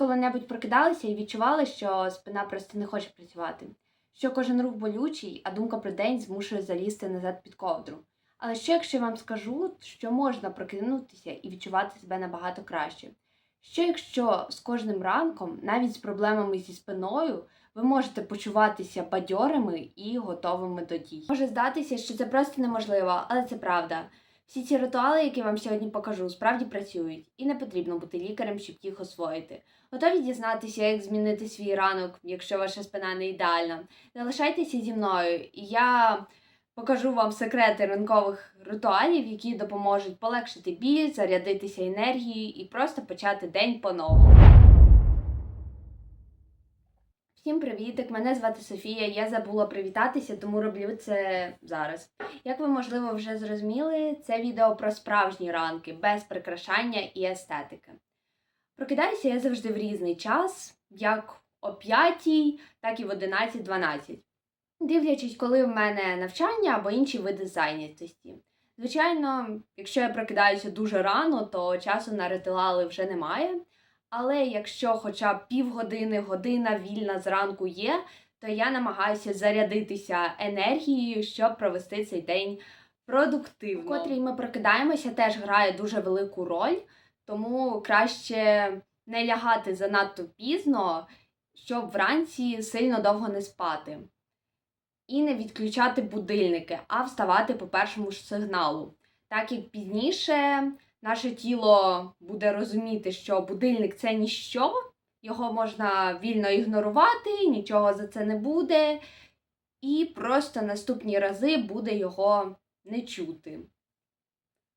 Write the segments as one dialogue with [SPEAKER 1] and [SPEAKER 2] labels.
[SPEAKER 1] коли-небудь прокидалися і відчували, що спина просто не хоче працювати, що кожен рух болючий, а думка про день змушує залізти назад під ковдру. Але що якщо я вам скажу, що можна прокинутися і відчувати себе набагато краще? Що якщо з кожним ранком, навіть з проблемами зі спиною, ви можете почуватися бадьорими і готовими до дій? Може здатися, що це просто неможливо, але це правда. Всі ці ритуали, які вам сьогодні покажу, справді працюють, і не потрібно бути лікарем, щоб їх освоїти. Готові дізнатися, як змінити свій ранок, якщо ваша спина не ідеальна. Залишайтеся зі мною, і я покажу вам секрети ранкових ритуалів, які допоможуть полегшити біль, зарядитися енергією і просто почати день по-новому. Всім привітик! Мене звати Софія. Я забула привітатися, тому роблю це зараз. Як ви, можливо, вже зрозуміли, це відео про справжні ранки, без прикрашання і естетики. Прокидаюся я завжди в різний час, як о 5, так і в 11-12, дивлячись, коли в мене навчання або інші види зайнятості. Звичайно, якщо я прокидаюся дуже рано, то часу на ритуали вже немає. Але якщо хоча б півгодини, година вільна зранку є, то я намагаюся зарядитися енергією, щоб провести цей день продуктивно. В котрій ми прокидаємося, теж грає дуже велику роль, тому краще не лягати занадто пізно, щоб вранці сильно довго не спати. І не відключати будильники, а вставати по першому ж сигналу. Так як пізніше наше тіло буде розуміти, що будильник це ніщо, його можна вільно ігнорувати, нічого за це не буде, і просто наступні рази буде його не чути,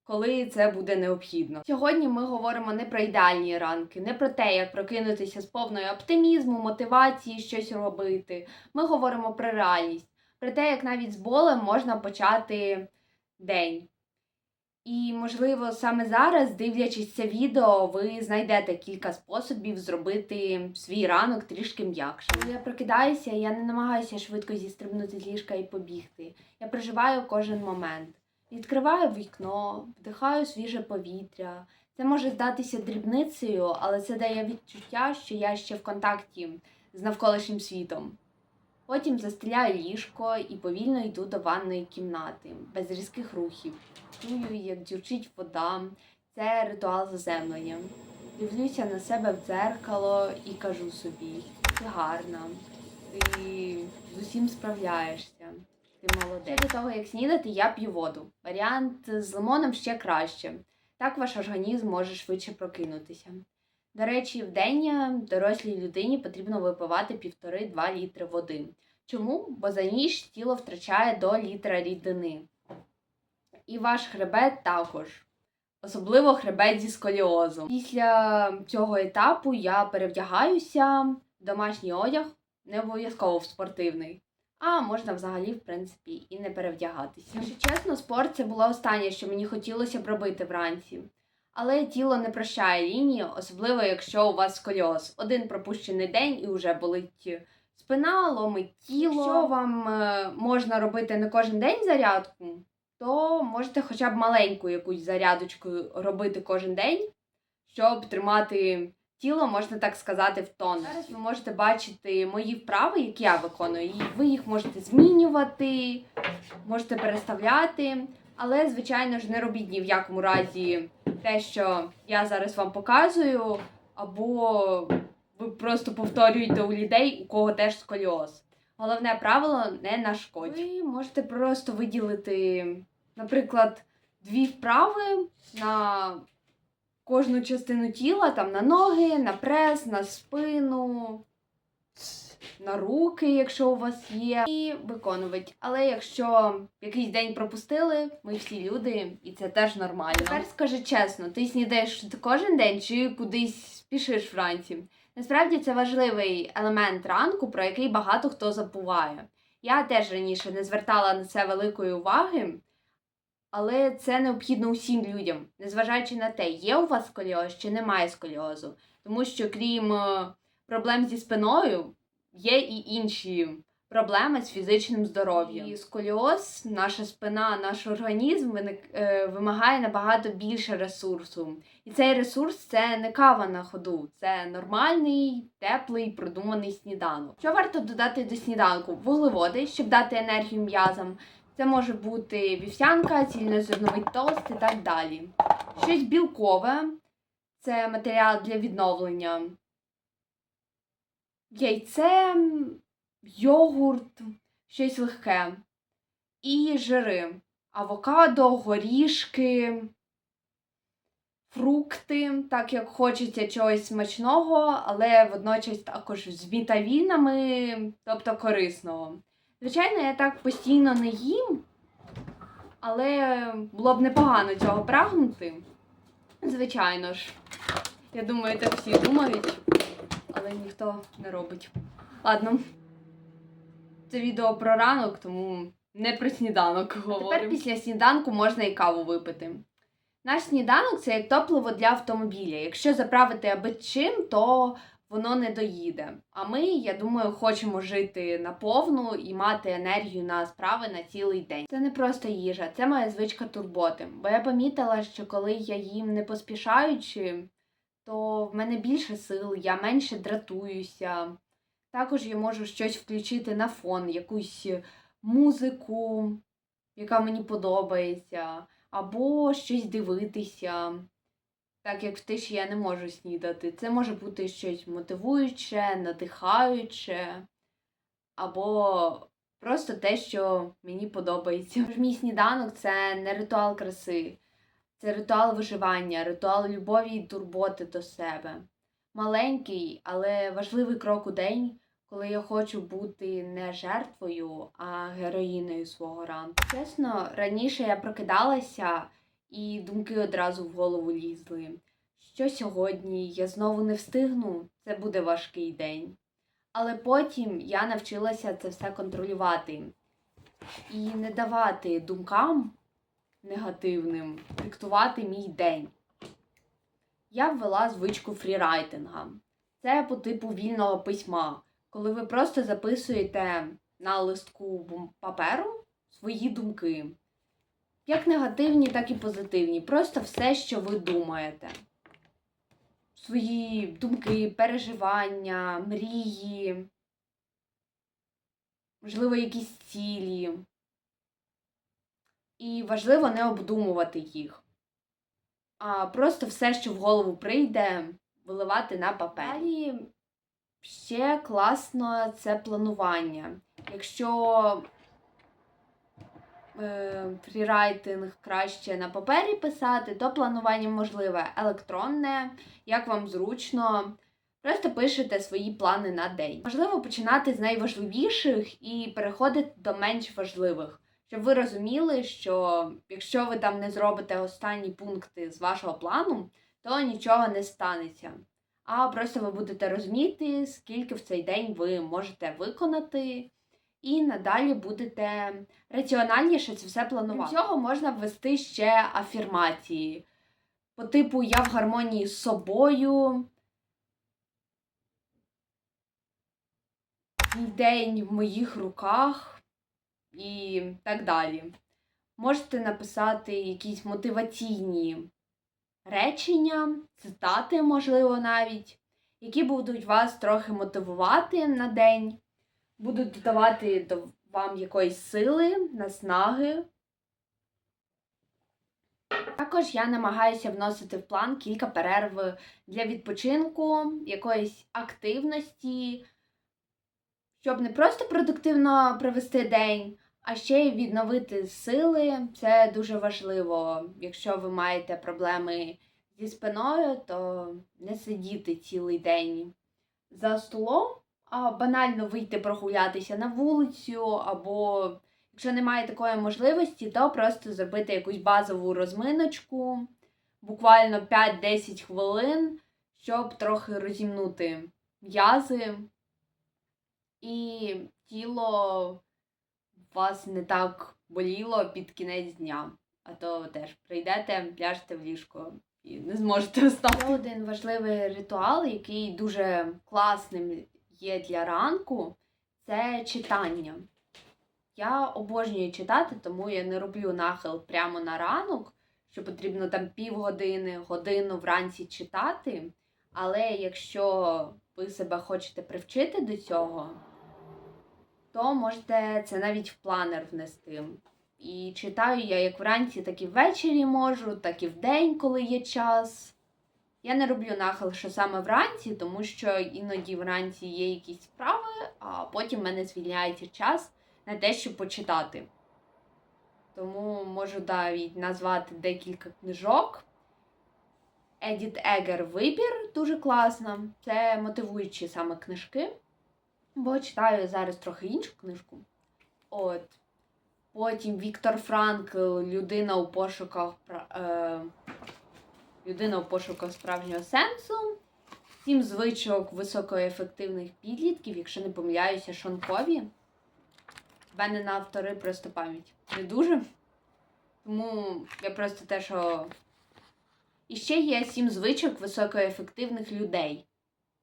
[SPEAKER 1] коли це буде необхідно. Сьогодні ми говоримо не про ідеальні ранки, не про те, як прокинутися з повною оптимізму, мотивації, щось робити. Ми говоримо про реальність, про те, як навіть з болем можна почати день. І, можливо, саме зараз, дивлячись це відео, ви знайдете кілька способів зробити свій ранок трішки м'якшим. Я прокидаюся, я не намагаюся швидко зістрибнути з ліжка і побігти. Я проживаю кожен момент. Відкриваю вікно, вдихаю свіже повітря. Це може здатися дрібницею, але це дає відчуття, що я ще в контакті з навколишнім світом. Потім застеляю ліжко і повільно йду до ванної кімнати, без різких рухів. Чую, як дзюрчить вода. Це ритуал заземлення. Дивлюся на себе в дзеркало і кажу собі: ти гарна, ти з усім справляєшся, ти молодець. До того, як снідати, я п'ю воду. Варіант з лимоном ще краще. Так ваш організм може швидше прокинутися. До речі, в день дорослій людині потрібно випивати 1,5-2 літри води. Чому? Бо за ніч тіло втрачає до літра рідини. І ваш хребет також. Особливо хребет зі сколіозом. Після цього етапу я перевдягаюся в домашній одяг, не обов'язково в спортивний. А можна взагалі, в принципі, і не перевдягатися. Якщо чесно, спорт це було останнє, що мені хотілося б робити вранці. Але тіло не прощає лінії, особливо якщо у вас сколіоз. Один пропущений день і вже болить спина, ломить тіло. Якщо вам е, можна робити не кожен день зарядку, то можете хоча б маленьку якусь зарядочку робити кожен день, щоб тримати тіло, можна так сказати, в тонусі. Зараз ви можете бачити мої вправи, які я виконую. І ви їх можете змінювати, можете переставляти. Але, звичайно ж, не робіть ні в якому разі те, що я зараз вам показую, або ви просто повторюєте у людей, у кого теж сколіоз. Головне правило не нашкодь. Ви можете просто виділити, наприклад, дві вправи на кожну частину тіла, там на ноги, на прес, на спину, на руки, якщо у вас є, і виконувати. Але якщо якийсь день пропустили, ми всі люди, і це теж нормально. Тепер скажи чесно, ти снідаєш кожен день чи кудись спішиш вранці? Насправді це важливий елемент ранку, про який багато хто забуває. Я теж раніше не звертала на це великої уваги, але це необхідно усім людям, незважаючи на те, є у вас сколіоз чи немає сколіозу. Тому що крім е, проблем зі спиною, є і інші проблеми з фізичним здоров'ям. І сколіоз, наша спина, наш організм е, вимагає набагато більше ресурсу. І цей ресурс це не кава на ходу, це нормальний, теплий, продуманий сніданок. Що варто додати до сніданку? Вуглеводи, щоб дати енергію м'язам. Це може бути вівсянка, цільнозерновий тост і так далі. Щось білкове це матеріал для відновлення. Яйце, йогурт, щось легке. І жири. Авокадо, горішки, фрукти, так як хочеться чогось смачного, але водночас також з вітамінами, тобто корисного. Звичайно, я так постійно не їм, але було б непогано цього прагнути. Звичайно ж. Я думаю, так всі думають, але ніхто не робить. Ладно. Це відео про ранок, тому не про сніданок говоримо. Тепер після сніданку можна і каву випити. Наш сніданок це як топливо для автомобіля. Якщо заправити аби чим, то воно не доїде. А ми, я думаю, хочемо жити наповну і мати енергію на справи на цілий день. Це не просто їжа, це моя звичка турботи. Бо я помітила, що коли я їм не поспішаючи, то в мене більше сил, я менше дратуюся. Також я можу щось включити на фон, якусь музику, яка мені подобається, або щось дивитися. Так як в тиші я не можу снідати. Це може бути щось мотивуюче, надихаюче, або просто те, що мені подобається. Мій сніданок це не ритуал краси, це ритуал виживання, ритуал любові і турботи до себе. Маленький, але важливий крок у день, коли я хочу бути не жертвою, а героїною свого ранку. Чесно, раніше я прокидалася і думки одразу в голову лізли. Що сьогодні я знову не встигну, це буде важкий день. Але потім я навчилася це все контролювати і не давати думкам негативним диктувати мій день. Я ввела звичку фрірайтинга. Це по типу вільного письма, коли ви просто записуєте на листку паперу свої думки як негативні, так і позитивні. Просто все, що ви думаєте. Свої думки, переживання, мрії, можливо, якісь цілі. І важливо не обдумувати їх. А просто все, що в голову прийде, виливати на папер. Далі ще класно це планування. Якщо фрірайтинг краще на папері писати, то планування можливе електронне, як вам зручно. Просто пишете свої плани на день. Можливо починати з найважливіших і переходити до менш важливих, щоб ви розуміли, що якщо ви там не зробите останні пункти з вашого плану, то нічого не станеться. А просто ви будете розуміти, скільки в цей день ви можете виконати, і надалі будете раціональніше це все планувати. Для цього можна ввести ще афірмації. По типу я в гармонії з собою. Мій день в моїх руках і так далі. Можете написати якісь мотиваційні речення, цитати, можливо, навіть, які будуть вас трохи мотивувати на день будуть додавати до вам якоїсь сили, наснаги. Також я намагаюся вносити в план кілька перерв для відпочинку, якоїсь активності, щоб не просто продуктивно провести день, а ще й відновити сили. Це дуже важливо. Якщо ви маєте проблеми зі спиною, то не сидіти цілий день за столом банально вийти прогулятися на вулицю, або якщо немає такої можливості, то просто зробити якусь базову розминочку, буквально 5-10 хвилин, щоб трохи розімнути м'язи, і тіло вас не так боліло під кінець дня. А то теж прийдете, ляжете в ліжко і не зможете встати. Один важливий ритуал, який дуже класним є для ранку, це читання. Я обожнюю читати, тому я не роблю нахил прямо на ранок, що потрібно там півгодини, годину вранці читати. Але якщо ви себе хочете привчити до цього, то можете це навіть в планер внести. І читаю я як вранці, так і ввечері можу, так і вдень, коли є час. Я не роблю нахил, що саме вранці, тому що іноді вранці є якісь справи, а потім в мене звільняється час на те, щоб почитати. Тому можу навіть назвати декілька книжок. Едіт Егер Вибір дуже класна. Це мотивуючі саме книжки. Бо читаю зараз трохи іншу книжку. От. Потім Віктор Франкл Людина у пошуках е, Людина у пошуках справжнього сенсу. Сім звичок високоефективних підлітків, якщо не помиляюся, Шонкові. В мене на автори просто пам'ять не дуже. Тому я просто те, що. І ще є сім звичок високоефективних людей.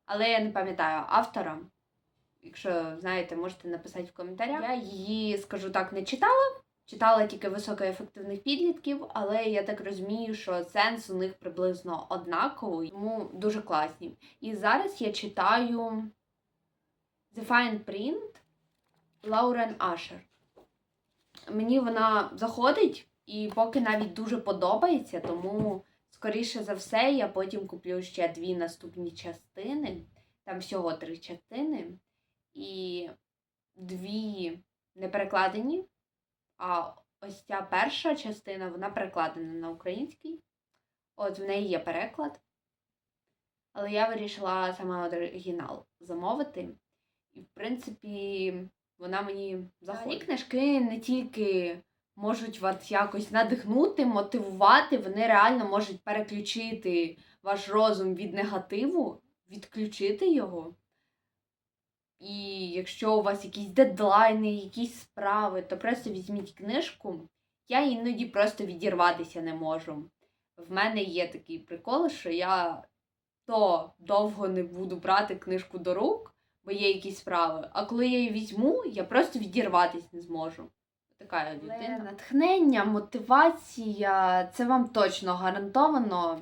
[SPEAKER 1] Але я не пам'ятаю автора. Якщо знаєте, можете написати в коментарях. Я її, скажу так, не читала. Читала тільки високоефективних підлітків, але я так розумію, що сенс у них приблизно однаковий, тому дуже класні. І зараз я читаю The Fine Print Лаурен Ашер. Мені вона заходить і поки навіть дуже подобається, тому, скоріше за все, я потім куплю ще дві наступні частини. Там всього три частини. І дві не перекладені. А ось ця перша частина, вона перекладена на український. От в неї є переклад. Але я вирішила саме оригінал замовити. І, в принципі, вона мені заходить. Книжки не тільки можуть вас якось надихнути, мотивувати, вони реально можуть переключити ваш розум від негативу, відключити його. І якщо у вас якісь дедлайни, якісь справи, то просто візьміть книжку. Я іноді просто відірватися не можу. В мене є такий прикол, що я то довго не буду брати книжку до рук, бо є якісь справи. А коли я її візьму, я просто відірватись не зможу. Така людина. Натхнення, мотивація це вам точно гарантовано.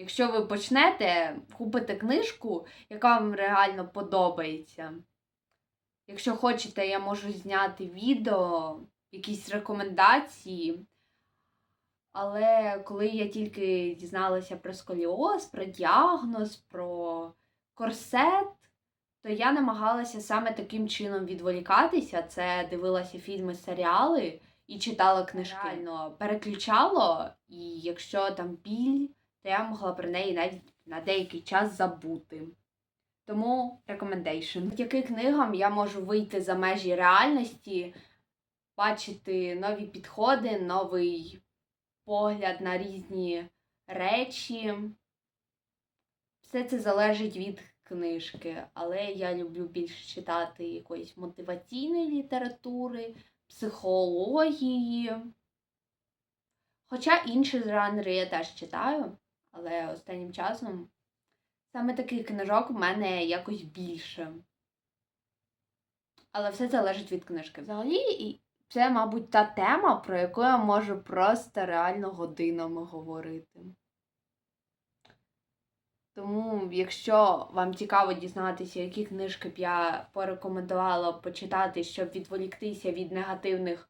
[SPEAKER 1] Якщо ви почнете купити книжку, яка вам реально подобається. Якщо хочете, я можу зняти відео, якісь рекомендації. Але коли я тільки дізналася про сколіоз, про діагноз, про корсет, то я намагалася саме таким чином відволікатися. Це дивилася фільми, серіали і читала книжки. Реально переключало, і якщо там біль, я могла про неї навіть на деякий час забути. Тому recommendation. Завдяки книгам я можу вийти за межі реальності, бачити нові підходи, новий погляд на різні речі. Все це залежить від книжки, але я люблю більше читати якоїсь мотиваційної літератури, психології. Хоча інші жанри я теж читаю, але останнім часом саме таких книжок в мене якось більше. Але все залежить від книжки. Взагалі, це, мабуть, та тема, про яку я можу просто реально годинами говорити. Тому, якщо вам цікаво дізнатися, які книжки б я порекомендувала почитати, щоб відволіктися від негативних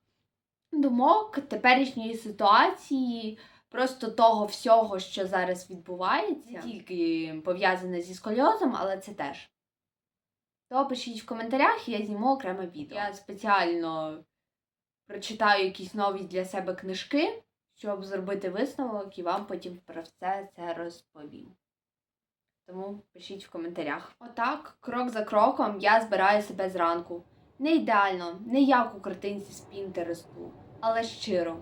[SPEAKER 1] думок, теперішньої ситуації, просто того всього, що зараз відбувається, не тільки пов'язане зі сколіозом, але це теж. То пишіть в коментарях, і я зніму окреме відео. Я спеціально прочитаю якісь нові для себе книжки, щоб зробити висновок і вам потім про все це розповім. Тому пишіть в коментарях. Отак, крок за кроком, я збираю себе зранку. Не ідеально, не як у картинці з Пінтересту, але щиро.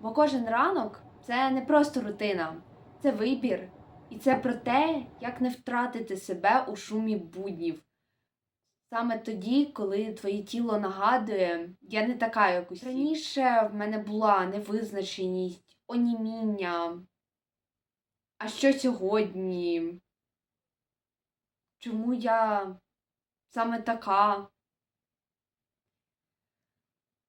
[SPEAKER 1] Бо кожен ранок це не просто рутина, це вибір. І це про те, як не втратити себе у шумі буднів. Саме тоді, коли твоє тіло нагадує, я не така, як усі. Раніше в мене була невизначеність, оніміння. А що сьогодні? Чому я саме така?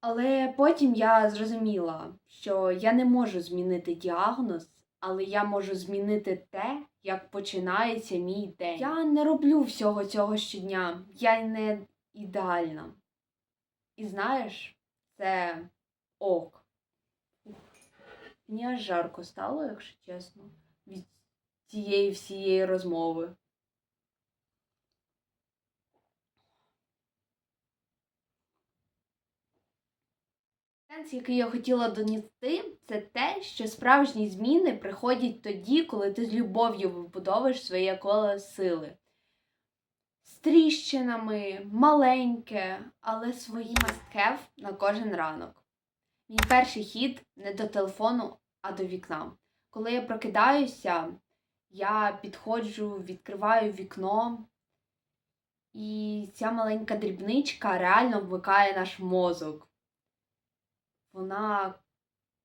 [SPEAKER 1] Але потім я зрозуміла, що я не можу змінити діагноз, але я можу змінити те, як починається мій день. Я не роблю всього цього щодня, я не ідеальна. І знаєш, це ок. Мені аж жарко стало, якщо чесно, від цієї всієї розмови. Сенс, який я хотіла донести, це те, що справжні зміни приходять тоді, коли ти з любов'ю вибудовуєш своє коло сили. З тріщинами, маленьке, але свої масткев на кожен ранок. Мій перший хід не до телефону, а до вікна. Коли я прокидаюся, я підходжу, відкриваю вікно, і ця маленька дрібничка реально вмикає наш мозок вона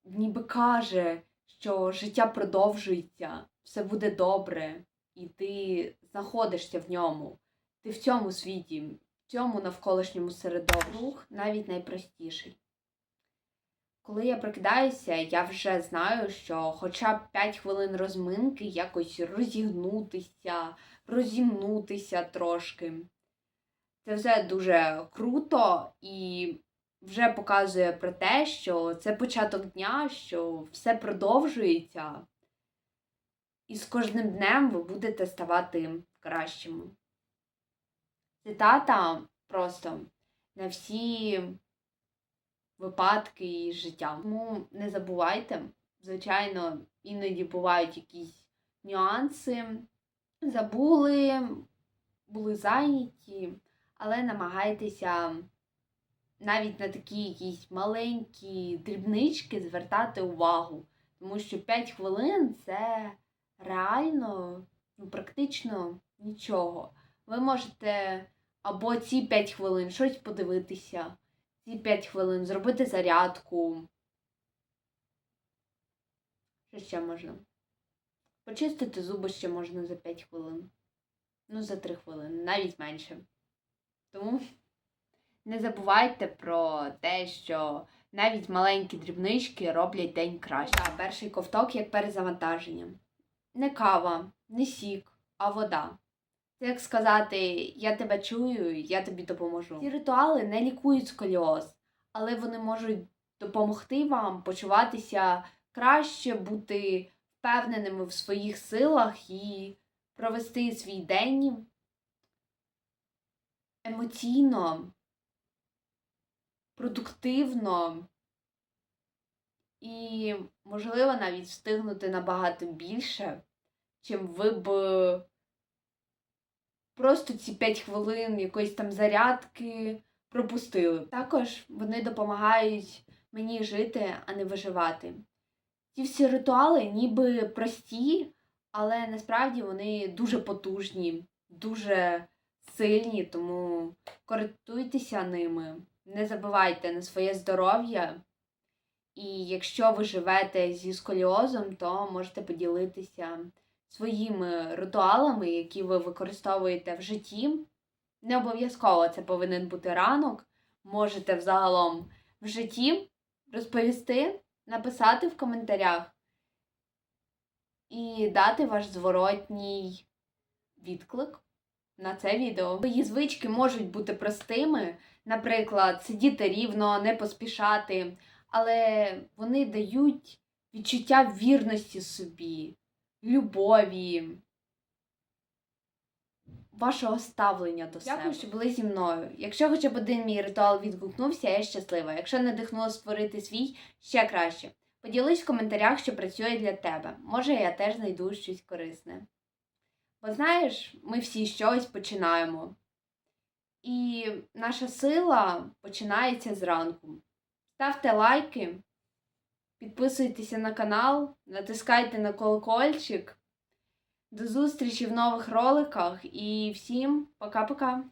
[SPEAKER 1] ніби каже, що життя продовжується, все буде добре, і ти знаходишся в ньому. Ти в цьому світі, в цьому навколишньому середовищі. Рух навіть найпростіший. Коли я прокидаюся, я вже знаю, що хоча б 5 хвилин розминки якось розігнутися, розімнутися трошки. Це все дуже круто і вже показує про те, що це початок дня, що все продовжується, і з кожним днем ви будете ставати кращими. Цитата просто на всі випадки і життя. Тому не забувайте, звичайно, іноді бувають якісь нюанси. Забули, були зайняті, але намагайтеся навіть на такі якісь маленькі дрібнички звертати увагу. Тому що 5 хвилин це реально, ну, практично нічого. Ви можете або ці 5 хвилин щось подивитися, ці 5 хвилин зробити зарядку. Що ще можна? Почистити зуби ще можна за 5 хвилин. Ну, за 3 хвилини, навіть менше. Тому. Не забувайте про те, що навіть маленькі дрібнички роблять день краще. А перший ковток як перезавантаження. Не кава, не сік, а вода. Це як сказати, я тебе чую, я тобі допоможу. Ці ритуали не лікують сколіоз, але вони можуть допомогти вам почуватися краще, бути впевненими в своїх силах і провести свій день емоційно продуктивно і, можливо, навіть встигнути набагато більше, чим ви б просто ці 5 хвилин якоїсь там зарядки пропустили. Також вони допомагають мені жити, а не виживати. Ці всі ритуали ніби прості, але насправді вони дуже потужні, дуже сильні, тому користуйтеся ними. Не забувайте на своє здоров'я. І якщо ви живете зі сколіозом, то можете поділитися своїми ритуалами, які ви використовуєте в житті. Не обов'язково це повинен бути ранок. Можете взагалом в житті розповісти, написати в коментарях і дати ваш зворотній відклик на це відео. Твої звички можуть бути простими, наприклад, сидіти рівно, не поспішати, але вони дають відчуття вірності собі, любові, вашого ставлення до себе. Дякую, що були зі мною. Якщо хоча б один мій ритуал відгукнувся, я щаслива. Якщо надихнуло створити свій, ще краще. Поділись в коментарях, що працює для тебе. Може, я теж знайду щось корисне. Бо знаєш, ми всі щось починаємо. І наша сила починається зранку. Ставте лайки, підписуйтеся на канал, натискайте на колокольчик. До зустрічі в нових роликах і всім пока-пока!